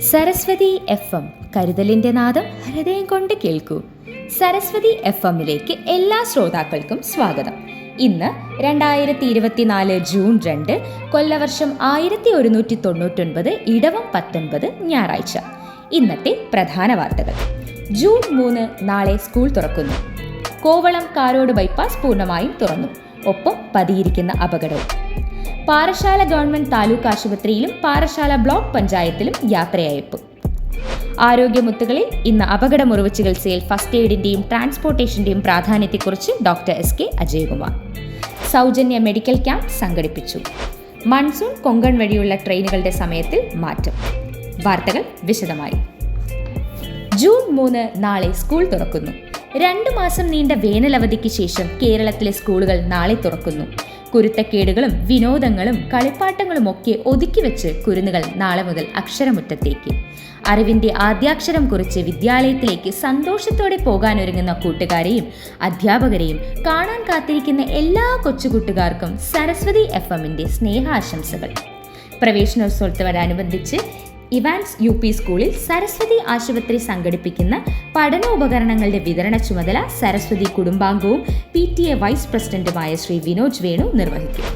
Saraswati F M കരുതലിന്റെ നാദം ഹൃദയം കൊണ്ട് കേൾക്കൂ. സരസ്വതി എഫ് എമ്മിലേക്ക് എല്ലാ ശ്രോതാക്കൾക്കും സ്വാഗതം. ഇന്ന് രണ്ടായിരത്തി ഇരുപത്തിനാല് ജൂൺ രണ്ട് കൊല്ലവർഷം ആയിരത്തി ഒരുന്നൂറ്റി തൊണ്ണൂറ്റൊൻപത് ഇടവം പത്തൊൻപത് ഞായറാഴ്ച. ഇന്നത്തെ പ്രധാന വാർത്തകൾ. ജൂൺ മൂന്ന് നാളെ സ്കൂൾ തുറക്കുന്നു. കോവളം കാരോട് ബൈപ്പാസ് പൂർണമായും തുറന്നു. ഒപ്പം പതിയിരിക്കുന്ന അപകടവും. പാറശാല ഗവൺമെന്റ് താലൂക്ക് ആശുപത്രിയിലും പാറശാല ബ്ലോക്ക് പഞ്ചായത്തിലും യാത്രയയപ്പ്. ആരോഗ്യമുത്തുകളിൽ ഇന്ന് അപകടമുറിവ് ചികിത്സയിൽ ഫസ്റ്റ് എയ്ഡിന്റെയും ട്രാൻസ്പോർട്ടേഷന്റെയും പ്രാധാന്യത്തെക്കുറിച്ച് ഡോക്ടർ എസ് കെ അജയകുമാർ. സൗജന്യ മെഡിക്കൽ ക്യാമ്പ് സംഘടിപ്പിച്ചു. മൺസൂൺ കൊങ്കൺ വഴിയുള്ള ട്രെയിനുകളുടെ സമയത്തിൽ മാറ്റം. വാർത്തകൾ വിശദമായി. ജൂൺ മൂന്ന് നാളെ സ്കൂൾ തുറക്കുന്നു. രണ്ടു മാസം നീണ്ട വേനലവധിക്ക് ശേഷം കേരളത്തിലെ സ്കൂളുകൾ നാളെ തുറക്കുന്നു. കുരുത്തക്കേടുകളും വിനോദങ്ങളും കളിപ്പാട്ടങ്ങളും ഒക്കെ ഒതുക്കി വെച്ച് കുരുന്നുകൾ നാളെ മുതൽ അക്ഷരമുറ്റത്തേക്ക്. അറിവിന്റെ ആദ്യാക്ഷരം കുറിച്ച് വിദ്യാലയത്തിലേക്ക് സന്തോഷത്തോടെ പോകാനൊരുങ്ങുന്ന കൂട്ടുകാരെയും അധ്യാപകരെയും കാണാൻ കാത്തിരിക്കുന്ന എല്ലാ കൊച്ചുകൂട്ടുകാർക്കും സരസ്വതി എഫ് എമ്മിന്റെ സ്നേഹാശംസകൾ. പ്രവേശനോത്സവത്തോടനുബന്ധിച്ച് ഇവാൻസ് യു പി സ്കൂളിൽ സരസ്വതി ആശുപത്രി സംഘടിപ്പിക്കുന്ന പഠനോപകരണങ്ങളുടെ വിതരണ ചുമതല സരസ്വതി കുടുംബാംഗവും പി ടി എ വൈസ് പ്രസിഡന്റുമായ ശ്രീ വിനോജ് വേണു നിർവഹിക്കും.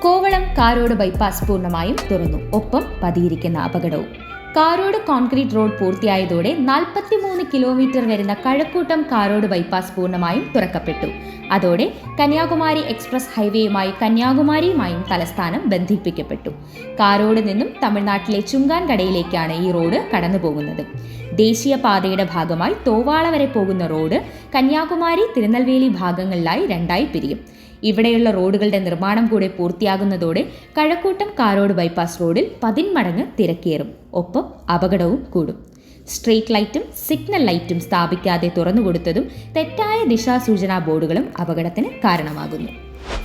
കോവളം കാരോട് ബൈപ്പാസ് പൂർണമായും തുറന്നു. ഒപ്പം പതിയിരിക്കുന്ന അപകടവും. കാരോട് കോൺക്രീറ്റ് റോഡ് പൂർത്തിയായതോടെ നാൽപ്പത്തിമൂന്ന് കിലോമീറ്റർ വരുന്ന കഴക്കൂട്ടം കാരോട് ബൈപ്പാസ് പൂർണമായും തുറക്കപ്പെട്ടു. അതോടെ കന്യാകുമാരി എക്സ്പ്രസ് ഹൈവേയുമായി കന്യാകുമാരിയുമായും തലസ്ഥാനം ബന്ധിപ്പിക്കപ്പെട്ടു. കാരോട് നിന്നും തമിഴ്നാട്ടിലെ ചുങ്കാൻകടയിലേക്കാണ് ഈ റോഡ് കടന്നുപോകുന്നത്. ദേശീയപാതയുടെ ഭാഗമായി തോവാള വരെ പോകുന്ന റോഡ് കന്യാകുമാരി തിരുനെൽവേലി ഭാഗങ്ങളിലായി രണ്ടായി പിരിയും. ഇവിടെയുള്ള റോഡുകളുടെ നിർമ്മാണം കൂടെ പൂർത്തിയാകുന്നതോടെ കഴക്കൂട്ടം കാരോട് ബൈപ്പാസ് റോഡിൽ പതിന്മടങ്ങ് തിരക്കേറും. ഒപ്പം അപകടവും കൂടും. സ്ട്രീറ്റ് ലൈറ്റും സിഗ്നൽ ലൈറ്റും സ്ഥാപിക്കാതെ തുറന്നുകൊടുത്തതും തെറ്റായ ദിശാസൂചനാ ബോർഡുകളും അപകടത്തിന് കാരണമാകുന്നു.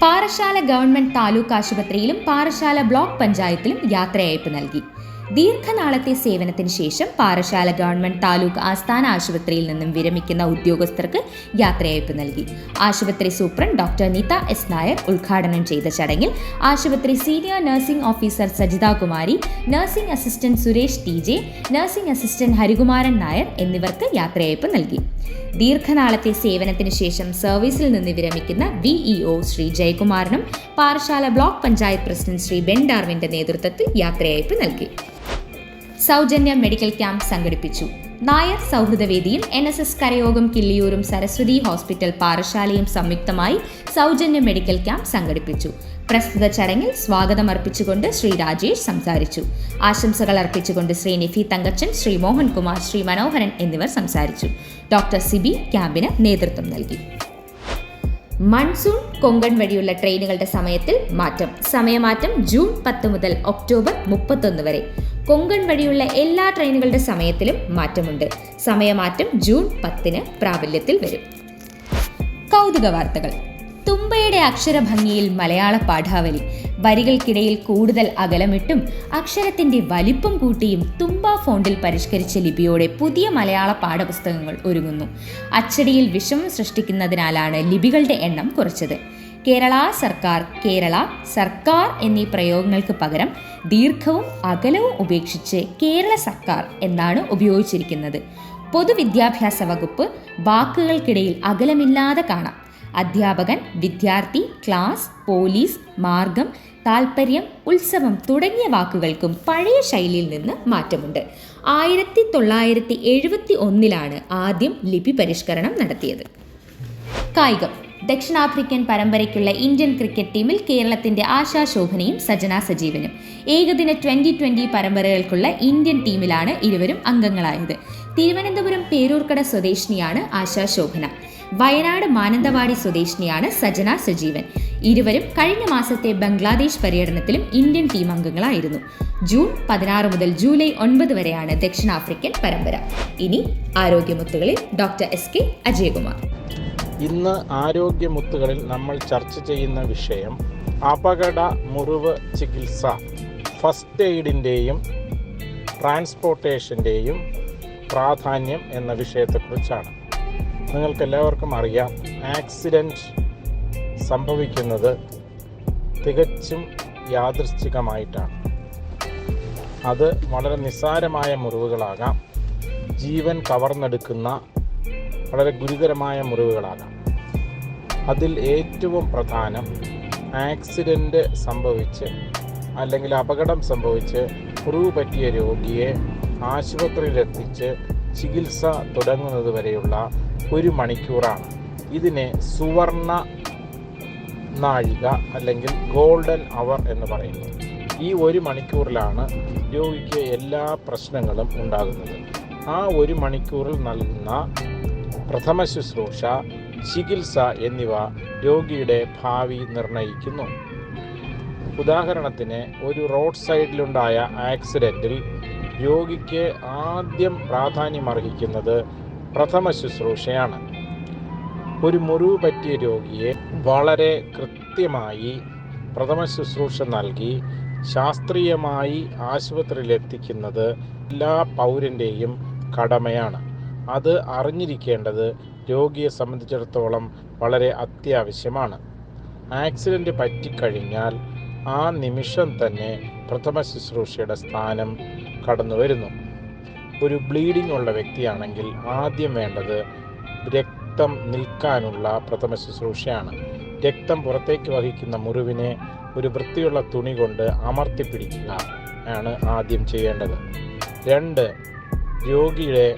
പാറശാല ഗവൺമെന്റ് താലൂക്ക് ആശുപത്രിയിലും പാറശാല ബ്ലോക്ക് പഞ്ചായത്തിലും യാത്രയയപ്പ് നൽകി. ദീർഘനാളത്തെ സേവനത്തിന് ശേഷം പാറശാല ഗവൺമെന്റ് താലൂക്ക് ആസ്ഥാന ആശുപത്രിയിൽ നിന്നും വിരമിക്കുന്ന ഉദ്യോഗസ്ഥർക്ക് യാത്രയയപ്പ് നൽകി. ആശുപത്രി superintendent doctor Nita S Nair ഉദ്ഘാടനം ചെയ്ത ചടങ്ങിൽ ആശുപത്രി senior nursing officer Sajitha Kumari nursing assistant Suresh T J nursing assistant Harikumaran Nair എന്നിവർക്ക് യാത്രയയപ്പ് നൽകി. ദീർഘനാളത്തെ സേവനത്തിന് ശേഷം സർവീസിൽ നിന്ന് വിരമിക്കുന്ന VEO Shri ജയകുമാറിനും Parassala block panchayat president Shri Ben ഡാർവിന്റെ നേതൃത്വത്തിൽ യാത്രയയപ്പ് നൽകി. സൗജന്യ മെഡിക്കൽ ക്യാമ്പ് സംഘടിപ്പിച്ചു. നായർ സൗഹൃദവേദിയും എൻ എസ് എസ് കരയോഗം കിള്ളിയൂരും സരസ്വതി ഹോസ്പിറ്റൽ പാറശാലയും സംയുക്തമായി സൗജന്യ മെഡിക്കൽ ക്യാമ്പ് സംഘടിപ്പിച്ചു. പ്രസ്തുത ചടങ്ങിൽ സ്വാഗതം അർപ്പിച്ചുകൊണ്ട് ശ്രീ രാജേഷ് സംസാരിച്ചു. ആശംസകൾ അർപ്പിച്ചുകൊണ്ട് ശ്രീ നിഫി തങ്കച്ചൻ ശ്രീ മോഹൻകുമാർ ശ്രീ മനോഹരൻ എന്നിവർ സംസാരിച്ചു. ഡോക്ടർ സിബി ക്യാമ്പിന് നേതൃത്വം നൽകി. മൺസൂൺ കൊങ്കൺ വഴിയുള്ള ട്രെയിനുകളുടെ സമയത്തിൽ മാറ്റം. സമയമാറ്റം ജൂൺ പത്ത് മുതൽ ഒക്ടോബർ മുപ്പത്തൊന്ന് വരെ. കൊങ്കൺ വഴിയുള്ള എല്ലാ ട്രെയിനുകളുടെ സമയത്തിലും മാറ്റമുണ്ട്. സമയമാറ്റം ജൂൺ പത്തിന് പ്രാബല്യത്തിൽ വരും. കൗതുക വാർത്തകൾ. തുമ്പയുടെ അക്ഷരഭംഗിയിൽ മലയാള പാഠാവലി. വരികൾക്കിടയിൽ കൂടുതൽ അകലമിട്ടും അക്ഷരത്തിന്റെ വലിപ്പം കൂട്ടിയും തുമ്പ ഫോണ്ടിൽ പരിഷ്കരിച്ച ലിപിയോടെ പുതിയ മലയാള പാഠപുസ്തകങ്ങൾ ഒരുങ്ങുന്നു. അച്ചടിയിൽ വിഷമം സൃഷ്ടിക്കുന്നതിനാലാണ് ലിപികളുടെ എണ്ണം കുറച്ചത്. കേരള സർക്കാർ കേരള സർക്കാർ എന്നീ പ്രയോഗങ്ങൾക്ക് പകരം ദീർഘവും അകലവും ഉപേക്ഷിച്ച് കേരള സർക്കാർ എന്നാണ് ഉപയോഗിച്ചിരിക്കുന്നത്. പൊതുവിദ്യാഭ്യാസ വകുപ്പ് വാക്കുകൾക്കിടയിൽ അകലമില്ലാതെ കാണാം. അധ്യാപകൻ വിദ്യാർത്ഥി ക്ലാസ് പോലീസ് മാർഗം താൽപ്പര്യം ഉത്സവം തുടങ്ങിയ വാക്കുകൾക്കും പഴയ ശൈലിയിൽ നിന്ന് മാറ്റമുണ്ട്. ആയിരത്തി തൊള്ളായിരത്തി എഴുപത്തി ഒന്നിലാണ് ആദ്യം ലിപി പരിഷ്കരണം നടത്തിയത്. കായികം ദക്ഷിണാഫ്രിക്കൻ പരമ്പരയ്ക്കുള്ള ഇന്ത്യൻ ക്രിക്കറ്റ് ടീമിൽ കേരളത്തിന്റെ ആശാ ശോഭനയും സജന സജീവനും. ഏകദിന ട്വന്റി ട്വന്റി പരമ്പരകൾക്കുള്ള ഇന്ത്യൻ ടീമിലാണ് ഇരുവരും അംഗങ്ങളായത്. തിരുവനന്തപുരം പേരൂർക്കട സ്വദേശിനിയാണ് ആശാ ശോഭന. വയനാട് മാനന്തവാടി സ്വദേശിനിയാണ് സജന സജീവൻ. ഇരുവരും കഴിഞ്ഞ മാസത്തെ ബംഗ്ലാദേശ് പര്യടനത്തിലും ഇന്ത്യൻ ടീം അംഗങ്ങളായിരുന്നു. ജൂൺ പതിനാറ് മുതൽ ജൂലൈ ഒൻപത് വരെയാണ് ദക്ഷിണാഫ്രിക്കൻ പരമ്പര. ഇനി ആരോഗ്യമുത്തുകളിൽ ഡോക്ടർ എസ് കെ അജയകുമാർ. ഇന്ന് ആരോഗ്യമുത്തുകളിൽ നമ്മൾ ചർച്ച ചെയ്യുന്ന വിഷയം അപകട മുറിവ് ചികിത്സ. ഫസ്റ്റ് എയ്ഡിന്റെയും ട്രാൻസ്പോർട്ടേഷന്റെയും പ്രാധാന്യം എന്ന വിഷയത്തെക്കുറിച്ചാണ്. നിങ്ങൾക്കെല്ലാവർക്കും അറിയാം ആക്സിഡന്റ് സംഭവിക്കുന്നത് തികച്ചും യാദൃശ്ചികമായിട്ടാണ്. അത് വളരെ നിസ്സാരമായ മുറിവുകളാകാം. ജീവൻ കവർന്നെടുക്കുന്ന വളരെ ഗുരുതരമായ മുറിവുകളാകാം അതിൽ ഏറ്റവും പ്രധാനം ആക്സിഡന്റ് സംഭവിച്ച് അല്ലെങ്കിൽ അപകടം സംഭവിച്ച് മുറിവ് പറ്റിയ രോഗിയെ ആശുപത്രിയിലെത്തിച്ച് ചികിത്സ തുടങ്ങുന്നത് വരെയുള്ള ഒരു മണിക്കൂറാണ്. ഇതിനെ സുവർണ നാഴിക അല്ലെങ്കിൽ ഗോൾഡൻ അവർ എന്ന് പറയുന്നു. ഈ ഒരു മണിക്കൂറിലാണ് രോഗിക്ക് എല്ലാ പ്രശ്നങ്ങളും ഉണ്ടാകുന്നത്. ആ ഒരു മണിക്കൂറിൽ നൽകുന്ന പ്രഥമ ശുശ്രൂഷ ചികിത്സ എന്നിവ രോഗിയുടെ ഭാവി നിർണയിക്കുന്നു ഉദാഹരണത്തിന് ഒരു റോഡ് സൈഡിലുണ്ടായ ആക്സിഡന്റിൽ രോഗിക്ക് ആദ്യം പ്രാധാന്യമർഹിക്കുന്നത് പ്രഥമ ശുശ്രൂഷയാണ് ഒരു മുറിവ് പറ്റിയ രോഗിയെ വളരെ കൃത്യമായി പ്രഥമ ശുശ്രൂഷ നൽകി ശാസ്ത്രീയമായി ആശുപത്രിയിൽ എത്തിക്കുന്നത് എല്ലാ പൗരന്റെയും കടമയാണ്. അത് അറിഞ്ഞിരിക്കേണ്ടത് രോഗിയെ സംബന്ധിച്ചിടത്തോളം വളരെ അത്യാവശ്യമാണ്. ആക്സിഡന്റ് പറ്റിക്കഴിഞ്ഞാൽ ആ നിമിഷം തന്നെ പ്രഥമ ശുശ്രൂഷയുടെ സ്ഥാനം കടന്നു വരുന്നു. ഒരു ബ്ലീഡിംഗ് ഉള്ള വ്യക്തിയാണെങ്കിൽ ആദ്യം വേണ്ടത് രക്തം നിൽക്കാനുള്ള പ്രഥമ ശുശ്രൂഷയാണ്. രക്തം പുറത്തേക്ക് വഹിക്കുന്ന മുറിവിനെ ഒരു വൃത്തിയുള്ള തുണി കൊണ്ട് അമർത്തി പിടിക്കുക ആണ് ആദ്യം ചെയ്യേണ്ടത്. രണ്ട് രോഗിയുടെ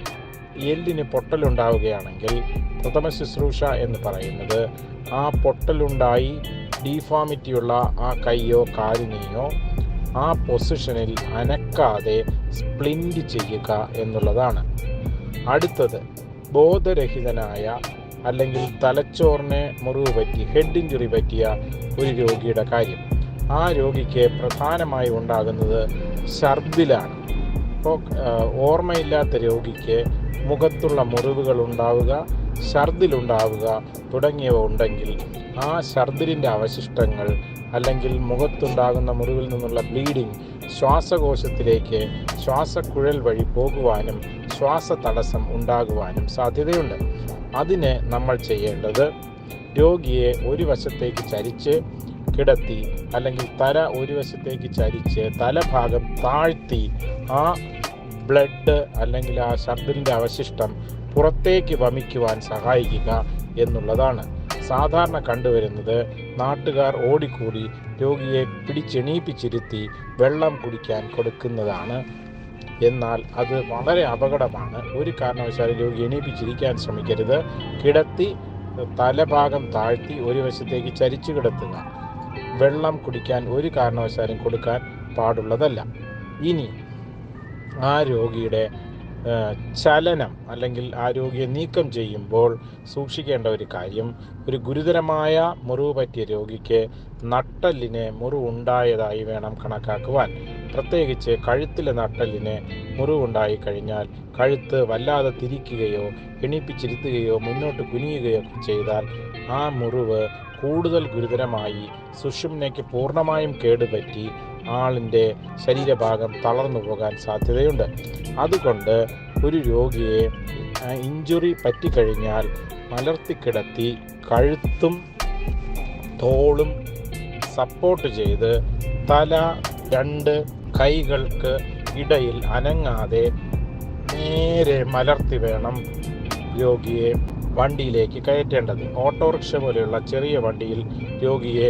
എല്ലിന് പൊട്ടലുണ്ടാവുകയാണെങ്കിൽ പ്രഥമ ശുശ്രൂഷ എന്ന് പറയുന്നത് ആ പൊട്ടലുണ്ടായി ഡീഫോമിറ്റിയുള്ള ആ കൈയോ കാലിനെയോ ആ പൊസിഷനിൽ അനക്കാതെ സ്പ്ലിന്റ് ചെയ്യുക എന്നുള്ളതാണ്. അടുത്തത് ബോധരഹിതനായ അല്ലെങ്കിൽ തലച്ചോറിനെ മുറിവ് പറ്റി ഹെഡ് ഇഞ്ചുറി പറ്റിയ ഒരു രോഗിയുടെ കാര്യം. ആ രോഗിക്ക് പ്രധാനമായി ഉണ്ടാകുന്നത് ഛർദിലാണ്. ഇപ്പോൾ ഓർമ്മയില്ലാത്ത രോഗിക്ക് മുഖത്തുള്ള മുറിവുകൾ ഉണ്ടാവുക ഛർദിലുണ്ടാവുക തുടങ്ങിയവ ഉണ്ടെങ്കിൽ ആ ഛർദിലിന്റെ അവശിഷ്ടങ്ങൾ അല്ലെങ്കിൽ മുഖത്തുണ്ടാകുന്ന മുറിവിൽ നിന്നുള്ള ബ്ലീഡിംഗ് ശ്വാസകോശത്തിലേക്ക് ശ്വാസക്കുഴൽ വഴി പോകുവാനും ശ്വാസ തടസ്സം ഉണ്ടാകുവാനും സാധ്യതയുണ്ട്. അതിന് നമ്മൾ ചെയ്യേണ്ടത് രോഗിയെ ഒരു വശത്തേക്ക് ചരിച്ച് കിടത്തി അല്ലെങ്കിൽ തല ഒരു വശത്തേക്ക് ചരിച്ച് തലഭാഗം താഴ്ത്തി ആ ബ്ലഡ് അല്ലെങ്കിൽ ആ ശബ്ദിന്റെ അവശിഷ്ടം പുറത്തേക്ക് വമിക്കുവാൻ സഹായിക്കുക എന്നുള്ളതാണ്. സാധാരണ കണ്ടുവരുന്നത് നാട്ടുകാർ ഓടിക്കൂടി രോഗിയെ പിടിച്ചെണീപ്പിച്ചിരുത്തി വെള്ളം കുടിക്കാൻ കൊടുക്കുന്നതാണ്. എന്നാൽ അത് വളരെ അപകടമാണ്. ഒരു കാരണവശാലും രോഗി എണീപ്പിച്ചിരിക്കാൻ ശ്രമിക്കരുത്. കിടത്തി തലഭാഗം താഴ്ത്തി ഒരു വശത്തേക്ക് ചരിച്ചു കിടത്തുക. വെള്ളം കുടിക്കാൻ ഒരു കാരണവശാലും കൊടുക്കാൻ പാടുള്ളതല്ല. ഇനി ആ രോഗിയുടെ ചലനം അല്ലെങ്കിൽ ആ രോഗിയെ നീക്കം ചെയ്യുമ്പോൾ സൂക്ഷിക്കേണ്ട ഒരു കാര്യം ഒരു ഗുരുതരമായ മുറിവ് പറ്റിയ രോഗിക്ക് നട്ടലിന് മുറിവുണ്ടായതായി വേണം കണക്കാക്കുവാൻ. പ്രത്യേകിച്ച് കഴുത്തിലെ നട്ടലിന് മുറിവുണ്ടായി കഴിഞ്ഞാൽ കഴുത്ത് വല്ലാതെ തിരിക്കുകയോ എണീപ്പിച്ചിരുത്തുകയോ മുന്നോട്ട് കുനിയുകയോ ചെയ്താൽ ആ മുറിവ് കൂടുതൽ ഗുരുതരമായി സുഷുമ്നയ്ക്ക് പൂർണമായും കേടുപറ്റി ആളിന്റെ ശരീരഭാഗം തളർന്നു പോകാൻ സാധ്യതയുണ്ട്. അതുകൊണ്ട് ഒരു രോഗിയെ ഇഞ്ചുറി പറ്റിക്കഴിഞ്ഞാൽ മലർത്തിക്കിടത്തി കഴുത്തും തോളും സപ്പോർട്ട് ചെയ്ത് തല രണ്ട് കൈകൾക്ക് ഇടയിൽ അനങ്ങാതെ നേരെ മലർത്തി വേണം രോഗിയെ വണ്ടിയിലേക്ക് കയറ്റേണ്ടത്. ഓട്ടോറിക്ഷ പോലെയുള്ള ചെറിയ വണ്ടിയിൽ രോഗിയെ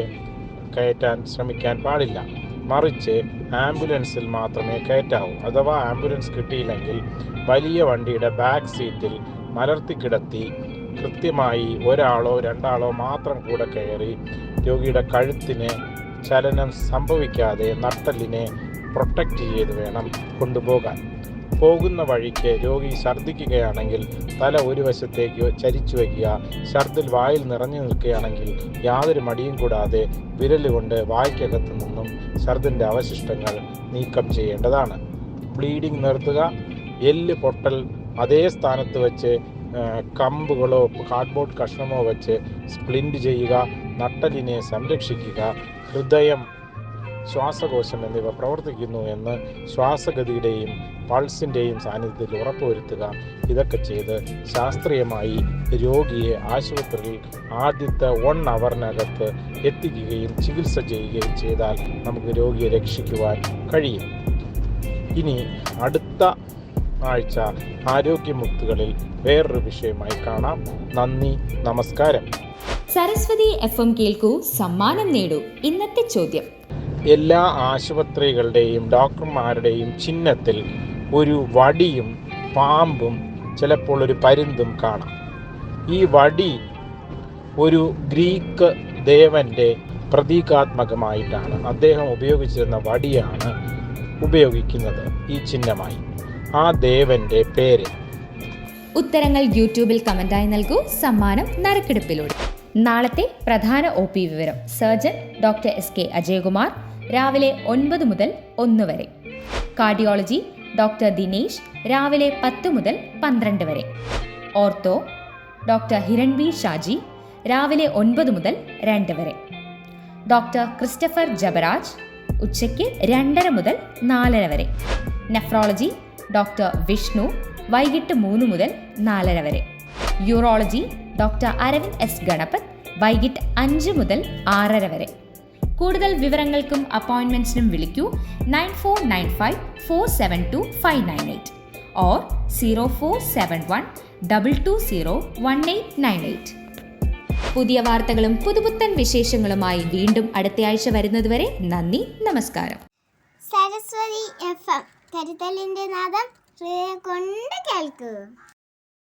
കയറ്റാൻ ശ്രമിക്കാൻ പാടില്ല. മറിച്ച് ആംബുലൻസിൽ മാത്രമേ കയറ്റാവൂ. അഥവാ ആംബുലൻസ് കിട്ടിയില്ലെങ്കിൽ വലിയ വണ്ടിയുടെ ബാക്ക് സീറ്റിൽ മലർത്തി കിടത്തി കൃത്യമായി ഒരാളോ രണ്ടാളോ മാത്രം കൂടെ കയറി രോഗിയുടെ കഴുത്തിന് ചലനം സംഭവിക്കാതെ നട്ടലിനെ പ്രൊട്ടക്റ്റ് ചെയ്ത് വേണം കൊണ്ടുപോകാൻ. പോകുന്ന വഴിക്ക് രോഗി ഛർദ്ദിക്കുകയാണെങ്കിൽ തല ഒരു വശത്തേക്ക് ചരിച്ചു വയ്ക്കുക ഛർദിൽ വായിൽ നിറഞ്ഞു നിൽക്കുകയാണെങ്കിൽ യാതൊരു മടിയും കൂടാതെ വിരലുകൊണ്ട് വായ്ക്കകത്ത് നിന്നും ഛർദിന്റെ അവശിഷ്ടങ്ങൾ നീക്കം ചെയ്യേണ്ടതാണ്. ബ്ലീഡിംഗ് നിർത്തുക. എല്ല് പൊട്ടൽ അതേ സ്ഥാനത്ത് വെച്ച് കമ്പുകളോ കാർഡ്ബോർഡ് കഷ്ണമോ വെച്ച് സ്പ്ലിന്റ് ചെയ്യുക നട്ടലിനെ സംരക്ഷിക്കുക ഹൃദയം ശ്വാസകോശം എന്നിവ പ്രവർത്തിക്കുന്നു എന്ന് ശ്വാസഗതിയുടെയും പൾസിന്റെയും സാന്നിധ്യത്തിൽ ഉറപ്പുവരുത്തുക. ഇതൊക്കെ ചെയ്ത് ശാസ്ത്രീയമായി രോഗിയെ ആശുപത്രിയിൽ ആദ്യത്തെ വൺ അവറിനകത്ത് എത്തിക്കുകയും ചികിത്സ ചെയ്യുകയും ചെയ്താൽ നമുക്ക് രോഗിയെ രക്ഷിക്കുവാൻ കഴിയും. ഇനി അടുത്ത ആഴ്ച ആരോഗ്യമുക്തുകളിൽ വേറൊരു വിഷയമായി കാണാം. നന്ദി നമസ്കാരം. സരസ്വതി എഫ് എം കേൾക്കൂ സമ്മാനം നേടൂ. ഇന്നത്തെ ചോദ്യം. എല്ലാ ആശുപത്രികളുടെയും ഡോക്ടർമാരുടെയും ചിഹ്നത്തിൽ ഒരു വടിയും പാമ്പും ചിലപ്പോൾ ഒരു പരുന്തും കാണാം. ഈ വടി ഒരു ഗ്രീക്ക് ദേവന്റെ പ്രതീകാത്മകമായിട്ടാണ്. അദ്ദേഹം ഉപയോഗിച്ചിരുന്ന വടിയാണ് ഉപയോഗിക്കുന്നത് ഈ ചിഹ്നമായി. ആ ദേവന്റെ പേര്. ഉത്തരങ്ങൾ യൂട്യൂബിൽ കമന്റായി നൽകൂ. സമ്മാനം നറുക്കെടുപ്പിലൂടെ. നാളത്തെ പ്രധാന ഒ പി വിവരം. Surgeon doctor S K Ajayakumar. രാവിലെ ഒൻപത് മുതൽ ഒന്ന് വരെ. കാർഡിയോളജി ഡോക്ടർ ദിനേശ് രാവിലെ പത്ത് മുതൽ പന്ത്രണ്ട് വരെ. ഓർത്തോ ഡോക്ടർ ഹിരൺബീർ ഷാജി രാവിലെ ഒൻപത് മുതൽ രണ്ട് വരെ. ഡോക്ടർ ക്രിസ്റ്റഫർ ജബരാജ് ഉച്ചയ്ക്ക് രണ്ടര മുതൽ നാലര വരെ. നെഫ്രോളജി ഡോക്ടർ വിഷ്ണു വൈകിട്ട് മൂന്ന് മുതൽ നാലര വരെ. Urology doctor Aravind S Ganapath വൈകിട്ട് അഞ്ച് മുതൽ ആറര വരെ. കൂടുതൽ വിവരങ്ങൾക്കും അപ്പോയിൻമെന്റ്സിനും വിളിക്കൂ nine four nine five four seven two five nine eight or zero four seven one double two zero one eight nine eight. പുതിയ വാർത്തകളും പുതുപുത്തൻ വിശേഷങ്ങളുമായി വീണ്ടും അടുത്ത ആഴ്ച വരുന്നതുവരെ നന്ദി നമസ്കാരം. Saraswati F M. കരുതലിന്റെ നാദം കൊണ്ട് കേൾക്കൂ.